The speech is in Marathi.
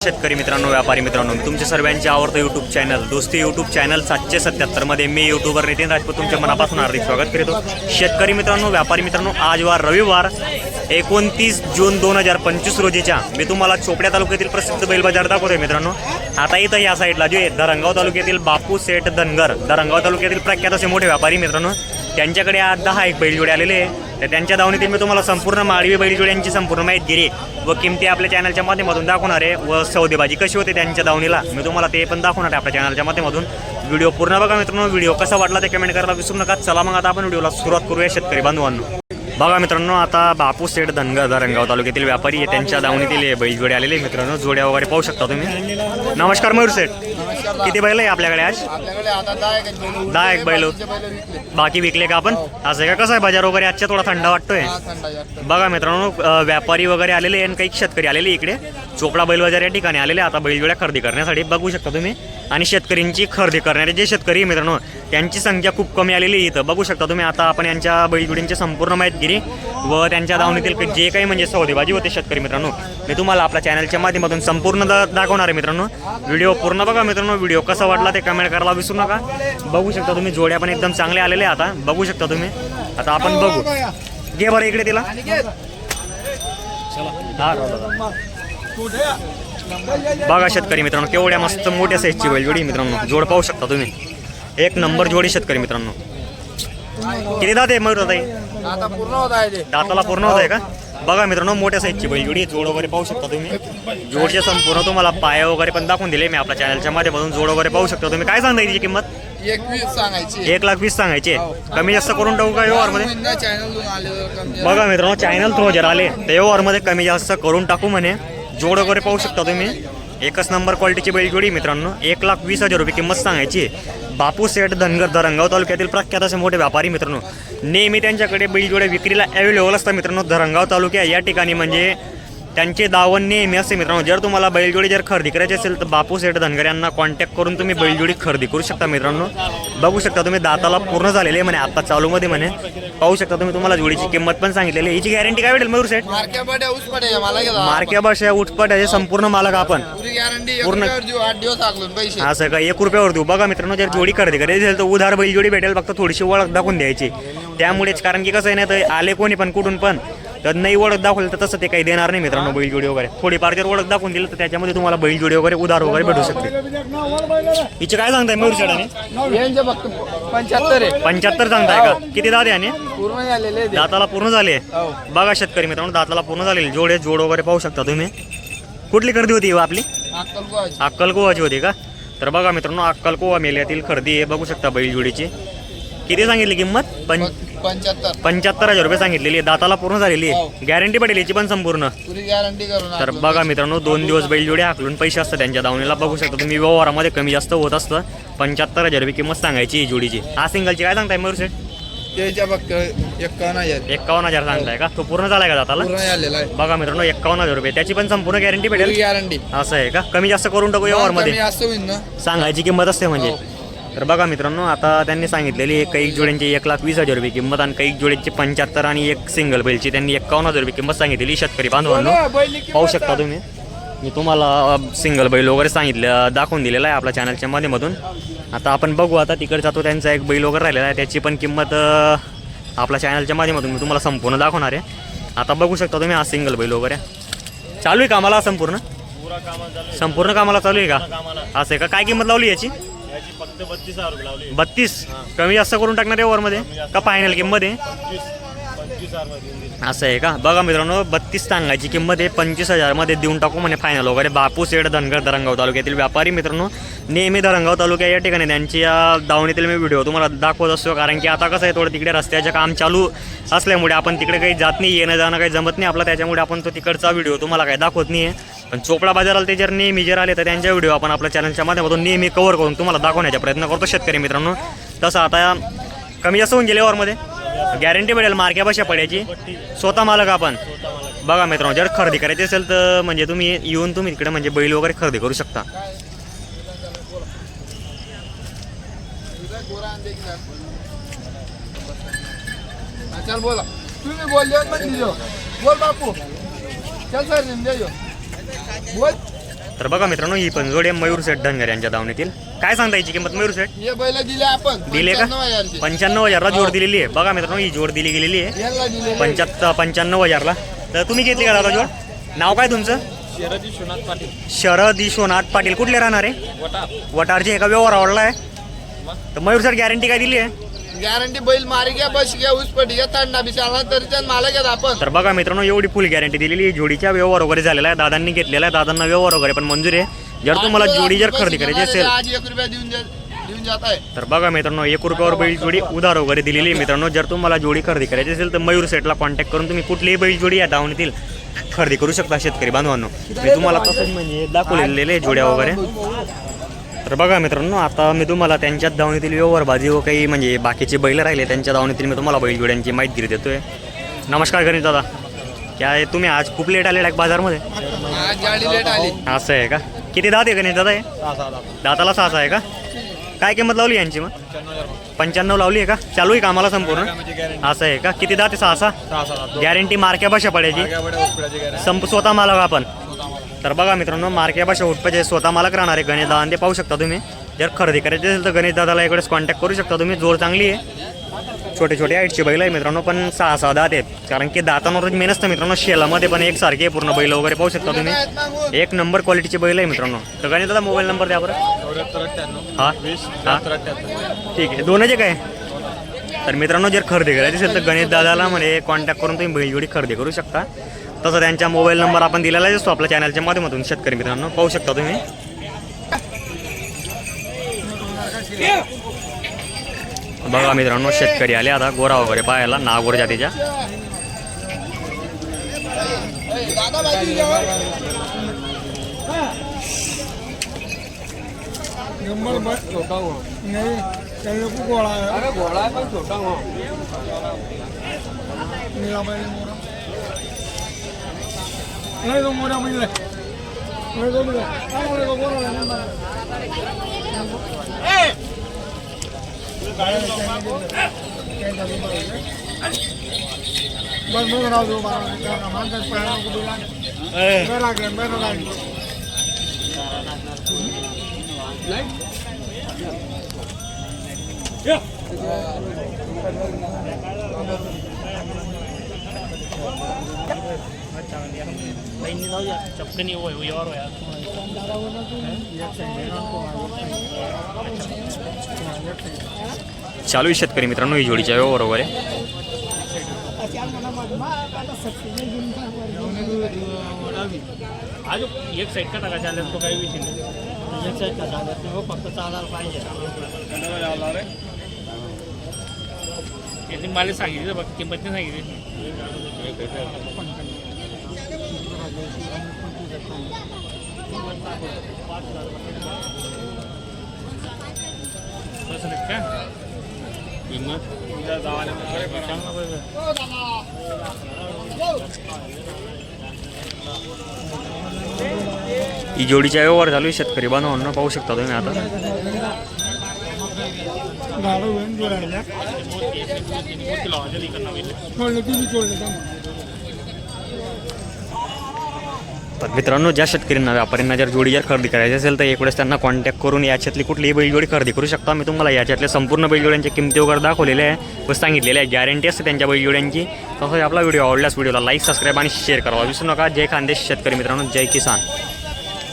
शेतकरी मित्रांनो व्यापारी मित्रांनो तुमच्या सर्वांचे आवडतं YouTube channel Dosti YouTube channel सातशे सत्याहत्तरमध्ये मी यूट्यूबर नितीन राजपूत तुमच्या मनापासून हार्दिक स्वागत करतो शेतकरी मित्रांनो व्यापारी मित्रांनो आज वार रविवार एकोणतीस जून दोन हजार पंचवीस रोजीच्या मी तुम्हाला चोपड्या तालुक्यातील प्रसिद्ध बैल बाजार दाखवतोय मित्रांनो. आता इथं या साईडला जे आहे, धरणगाव तालुक्यातील बापू सेठ धनगर धरणगाव तालुक्यातील प्रख्यात असे मोठे व्यापारी मित्रांनो त्यांच्याकडे आज दहा एक बैलजोडे आलेले आहे तर त्यांच्या दावणीतील मी तुम्हाला संपूर्ण माळवी बैलजोड्यांची संपूर्ण माहिती दिली. व किमती आपल्या चॅनलच्या माध्यमातून दाखवणार आहे. व सौदेबाजी कशी होते त्यांच्या दावणीला मी तुम्हाला ते पण दाखवणार आहे आपल्या चॅनलच्या माध्यमातून. व्हिडिओ पूर्ण बघा मित्रांनो. व्हिडिओ कसा वाटला ते कमेंट करायला विसरू नका. चला मग आता आपण व्हिडिओला सुरुवात करूया शेतकरी बांधवांनो. बघा मित्रांनो आता बापू सेठ धनगर धरणगाव तालुक्यातील व्यापारी आहे. त्यांच्या दावणीतील बैलजोडे आलेले मित्रांनो. जोड्या वगैरे पाहू शकता तुम्ही. नमस्कार मयूर सेठ. किती बैल आहे आपल्याकडे आज आपल्याकडे आता दहा एक आहेत बैल. दहा एक बैल. बाकीचे बैल विकले. बाकी विकले का आपण असं आहे का कसं आहे बाजार वगैरे आजच्या थोडा थंड वाटतोय हा, थंडा जास्त. बघा मित्रांनो अ, व्यापारी वगैरे आलेले आणि काही शेतकरी आलेले इकडे चोपडा बैल बाजार या ठिकाणी आलेले आता बैलजोड्या खरेदी करण्यासाठी बघू शकता तुम्ही आणि शेतकऱ्यांची खरेदी करणारे जे शेतकरी मित्रांनो त्यांची संख्या खूप कमी आलेली इथं. बघू शकता तुम्ही आता आपण यांच्या बैलजोडींची संपूर्ण माहितगिरी व त्यांच्या दावणीतील जे काही म्हणजे सौदेबाजी होते शेतकरी मित्रांनो मी तुम्हाला आपल्या चॅनलच्या माध्यमातून संपूर्ण दा दाखवणार आहे मित्रांनो. व्हिडिओ पूर्ण बघा मित्रांनो व्हिडिओ कसा वाटला ते कमेंट करायला विसरू नका. बघू शकता तुम्ही जोड्या पण एकदम चांगले आलेले आता. बघू शकता तुम्ही. आता आपण बघू. घे बरं इकडे तिला. हा. बघा शेतकरी मित्रांनो केवढ्या मस्त मोठ्या साईजची बैल जोडी मित्रांनो. जोड पाहू शकता तुम्ही. एक नंबर जोडी शेतकरी मित्रांनो. किती दात आहे मयूर आहे दाताला पूर्ण होत आहे का? बघा मित्रांनो मोठ्या साईजची बैल जोडी जोड वगैरे पाहू शकता तुम्ही. जोडचे संपूर्ण तुम्हाला पाय वगैरे पण दाखवून दिले मी आपल्या चॅनलच्या माध्यमातून. जोड वगैरे पाहू शकता तुम्ही. काय सांगता याची किंमत? एक लाख वीस सांगायचे. कमी जास्त करून टाकू का आले कमी. बघा मित्रांनो चॅनल थ्रू जर आले तर व्यवहारमध्ये कमी जास्त करून टाकू म्हणे. जोड वगैरे पाहू शकता तुम्ही. एकच नंबर क्वालिटीची बैलजोडी मित्रांनो. एक लाख वीस हजार रुपये किंमत सांगायची बापू सेठ धनगर धरणगाव तालुक्यातील प्रख्यात असे मोठे व्यापारी मित्रांनो. नेहमी त्यांच्याकडे बैलजोड्या विक्रीला अवेलेबल असतात मित्रांनो. धरणगाव तालुक्या या ठिकाणी म्हणजे त्यांचे दावण नेहमी असते मित्रांनो जर तुम्हाला बैलजोडी जर खरेदी करायची असेल तर बापू सेठ धनगर यांना कॉन्टॅक्ट करून तुम्ही बैलजोडी खरेदी करू शकता मित्रांनो. बघू शकता तुम्ही दाताला पूर्ण झालेले आहे म्हणे आता चालूमध्ये म्हणे. पाहू शकता तुम्ही तुम्हाला जोडीची किंमत पण सांगितलेली हिची गॅरंटी काय भेटेल मयूर सेठ? मार्के भाषा उठपट आहे संपूर्ण मालक आपण. पूर्ण- असं का एक रुपयावर देऊ. बघा मित्रांनो जर जोडी खरेदी करायची असेल तर उधार बैल जोडी भेटेल फक्त थोडीशी ओळख दाखवून द्यायची. त्यामुळेच कारण की कसं आहे ना तर आले कोणी पण कुठून पण. तर नाही ओळख दाखवली तर तसं ते काही देणार नाही मित्रांनो बैल जोडी वगैरे. थोडीफार जर ओळख दाखवून दिलं तर त्याच्यामध्ये तुम्हाला बैल जोडी वगैरे उधार वगैरे भेटू शकते. हिचे काय सांगताय मयूर शेडाने पंच्याहत्तर आहे. पंच्याहत्तर सांगताय का? किती दादे आणि? पूर्ण झालेले. दाताला पूर्ण झाले. हो. बघा शेतकरी मित्रांनो दाताला पूर्ण झालेली. जोड जोड वगैरे पाहू शकता तुम्ही. कुठली खरेदी होती ही आपली. अक्कलकोवाची. होती का? तर बघा मित्रांनो अक्कलकोवा मेल्यातील खरेदी आहे. बघू शकता बैलजोडीची किती सांगितली किंमत? पं प- पंच्याहत्तर. पंच्याहत्तर हजार रुपये सांगितलेली आहे. दाताला पूर्ण झालेली हो. आहे गॅरंटी पडेल याची पण संपूर्ण. पुरी गॅरंटी करून तर. बघा मित्रांनो दोन दिवस बैलजोडी हाकलून पैसे असतात त्यांच्या दावणीला. बघू शकता तुम्ही व्यवहारामध्ये कमी जास्त होत असतं. पंच्याहत्तर हजार रुपये किंमत सांगायची ही जोडीची. हा सिंगलची काय सांगताय मयूर सेठ त्याच्या एक्कावन्न हजार. एक्कावन्न हजार सांगताय का? तो पूर्ण झालाय का दाताला? पूर्ण झालेला आहे. बघा मित्रांनो एक्कावन्न हजार रुपये. त्याची पण संपूर्ण गॅरंटी पुरी भेटेल गॅरंटी असं आहे का? कमी जास्त करून टाकू व्यवहारमध्ये? ना. सांगायची किंमत असते म्हणजे. तर बघा मित्रांनो आता त्यांनी सांगितलेली आहे काही जोड्यांची एक लाख वीस हजार रुपये किंमत आणि काही जोड्यांची पंच्याहत्तर आणि एक सिंगल बैलची त्यांनी एकावन्न हजार रुपये किंमत सांगितलेली शेतकरी बांधवांनो. पाहू शकता तुम्ही. मी तुम्हाला सिंगल बैल वगैरे सांगितलं दाखवून दिलेला आहे आपल्या चॅनलच्या माध्यमातून. आता आपण बघू आता तिकडे जातो त्यांचा एक बैल वगैरे राहिलेला आहे त्याची पण किंमत आपल्या चॅनलच्या माध्यमातून मी तुम्हाला संपूर्ण दाखवणार आहे. आता बघू शकता तुम्ही हा सिंगल बैल वगैरे. चालू आहे कामाला संपूर्ण? संपूर्ण कामाला चालू आहे का? असं आहे का? काय किंमत लावली याची? फक्त बत्तीस हजार रुपये लावले. बत्तीस? कमी जास्त करून टाकणार आहे ओव्हरमध्ये का फायनल किंमत आहे. असं आहे का? बघा मित्रांनो बत्तीस सांगायची किंमत आहे. पंचवीस हजारमध्ये देऊन टाकू म्हणे फायनल वगैरे. बापू सेड धनगर धरणगाव तालुक्यातील व्यापारी मित्रांनो नेहमी धरणगाव तालुक्या या ठिकाणी त्यांची या दावणीतील मी व्हिडिओ तुम्हाला दाखवत असतो. कारण की आता कसं आहे थोडं तिकडे रस्त्याचं काम चालू असल्यामुळे आपण तिकडे काही जात नाही येणं जाणं काही जमत नाही. आपलं त्याच्यामुळे आपण तो तिकडचा व्हिडिओ तुम्हाला काही दाखवत नाही आहे पण चोपडा बाजाराला ते जर नेहमी जर आले तर त्यांच्या व्हिडिओ आपण आपल्या चॅनलच्या माध्यमातून नेहमी कव्हर करून तुम्हाला दाखवण्याचा प्रयत्न करतो शेतकरी मित्रांनो. तसं आता कमी जास्त होऊन गेले ओव्हरमध्ये. गॅरंटी मिळेल मार्क्यापाशा पडायची. स्वतः मालक आपण. बघा मित्रांनो जर खरेदी करायची असेल तर म्हणजे तुम्ही येऊन तुम्ही तिकडे म्हणजे बैल वगैरे खरेदी करू शकता. चल बोला. तुम्ही म्हणजे बोल बापू. तर बघा मित्रांनो ही पण जोडी आहे मयूर सेठ धनगर यांच्या दावणीतील काय सांगता याची किंमत मयूर सेठ हे बैल दिले आपण. दिले का? 95,000 पंच्याण्णव हजारला जोड दिलेली आहे. बघा मित्रांनो ही जोड दिली गेलेली आहे. पंच्याहत्तर पंच्याण्णव हजारला. तर तुम्ही घेतली का दादा जोड? नाव काय तुमचं? शरद विश्वनाथ पाटील. शरद विश्वनाथ पाटील कुठले राहणार आहे? वटा वटारची एका व्यवहार आवडला आहे तर मयूर सर गॅरंटी काय दिली आहे? गॅरंटी बैल मारी घ्या बस घ्या उसपट घ्या तांडा बी चालला तरी मला घेत आपण. तर बघा मित्रांनो एवढी फुल गॅरंटी दिलेली आहे. जोडीच्या व्यवहार वगैरे झालेला आहे. दादांनी घेतलेला आहे. दादांना व्यवहार वगैरे पण मंजूर आहे. जर तुम्हाला जोडी जर खरेदी करायची असेल आज एक रुपया देऊन आहे. तर बघा मित्रांनो एक रुपयावर बैल जोडी उधार वगैरे दिलेली आहे मित्रांनो. जर तुम्हाला जोडी खरेदी करायची असेल तर मयूर सेटला कॉन्टॅक्ट करून तुम्ही कुठलीही बैल जोडी या दावणीतील खरेदी करू शकता शेतकरी बांधवांनो. मी तुम्हाला तसंच म्हणजे दाखवलेले जोड्या वगैरे. तर बघा मित्रांनो आता मी तुम्हाला त्यांच्याच दावणीतील व्यवहारबाजी व काही म्हणजे बाकीचे बैल राहिले त्यांच्या दावणीतील मी तुम्हाला बैल जोड्यांची माहिती देतोय. नमस्कार गणेश दादा. काय तुम्ही आज खूप लेट आलेला आहे बाजारमध्ये? आली. असं आहे का? किती दात आहे गणेश दादा हे? दाताला सहा आहे का? काय किंमत लावली यांची मग? पंच्याण्णव लावली आहे का? चालू आहे कामाला संपूर्ण? असं आहे का? किती दात आहे सहा सहा? गॅरंटी मार्क्या भाषा पडायची? संप स्वतः मालक आपण. तर बघा मित्रांनो मार्क्या भाषा उठपाचे स्वतः मालक राहणार आहे गणेश दादा ते पाहू शकता तुम्ही. जर खरेदी करायची असेल तर गणेश दादाला इकडेच कॉन्टॅक्ट करू शकता तुम्ही. जोड चांगली आहे. छोटे छोटे हाईटचे बैल आहे मित्रांनो पण सहा सहा दात आहेत. कारण की दातांवर मेन असतं मित्रांनो शेलामध्ये पण एकसारखे आहे. पूर्ण बैल वगैरे पाहू शकता तुम्ही. एक नंबर क्वालिटीचे बैल आहे मित्रांनो. तर गणेश दादा मोबाईल नंबर द्या बरं. हा? हा? ठीक आहे. दोनच आहे. काय तर मित्रांनो जर खरेदी करायची असेल तर गणेश दादाला म्हणजे कॉन्टॅक्ट करून तुम्ही बैलजोडी खरेदी करू शकता. तसं त्यांचा मोबाईल नंबर आपण दिलेला असतो आपल्या चॅनलच्या माध्यमातून शेतकरी मित्रांनो. पाहू शकता तुम्ही. बघा मित्रांनो शेतकरी आले आता गोरा वगैरे पाहायला नागोर जातीच्या. छोटा हो नहीं चलने को घोड़ा है अरे घोड़ा है पर छोटा हो मेरा भाई मोरा नहीं तो मोरा मिल नहीं तो मिले अरे को बोलो बस मैं करा दो बार मान तक पैरों को बुला चपकनी वो व्यवहार यार चालू आहे शेतकरी मित्रांनो ही जोडीच्या व्यवहार वगैरे. आज एक साईड का टाका चालेल तो काही विषय नाही. एक साईड का चालेल फक्त चालायला पाहिजे. यांनी मला सांगितलं बघ किंमत सांगितली. का? किंमत? ही जोडीच्या व्यवहार चालू आहे शेतकरी बांधवांना पाहू शकता तुम्ही आता. गाडव बहन जो रहेगा किलो हजर करना तर मित्रांनो ज्या शेतकऱ्यांना व्यापाऱ्यांना जर जोडी जर खरेदी करायची असेल तर एक वेळेस त्यांना कॉन्टॅक्ट करून याच्यातली कुठलीही बैलजोडी खरेदी करू शकता. मी तुम्हाला याच्यातल्या संपूर्ण बैलजोड्यांच्या किमती वगैरे दाखवलेल्या आहे व सांगितलेल्या आहे. गॅरंटी असते त्यांच्या बैलजोड्यांची. तसंच आपला व्हिडिओ आवडल्यास व्हिडिओला लाईक सबस्क्राईब आणि शेअर करावा विसरू नका. जय खानदेश शेतकरी मित्रांनो जय किसान.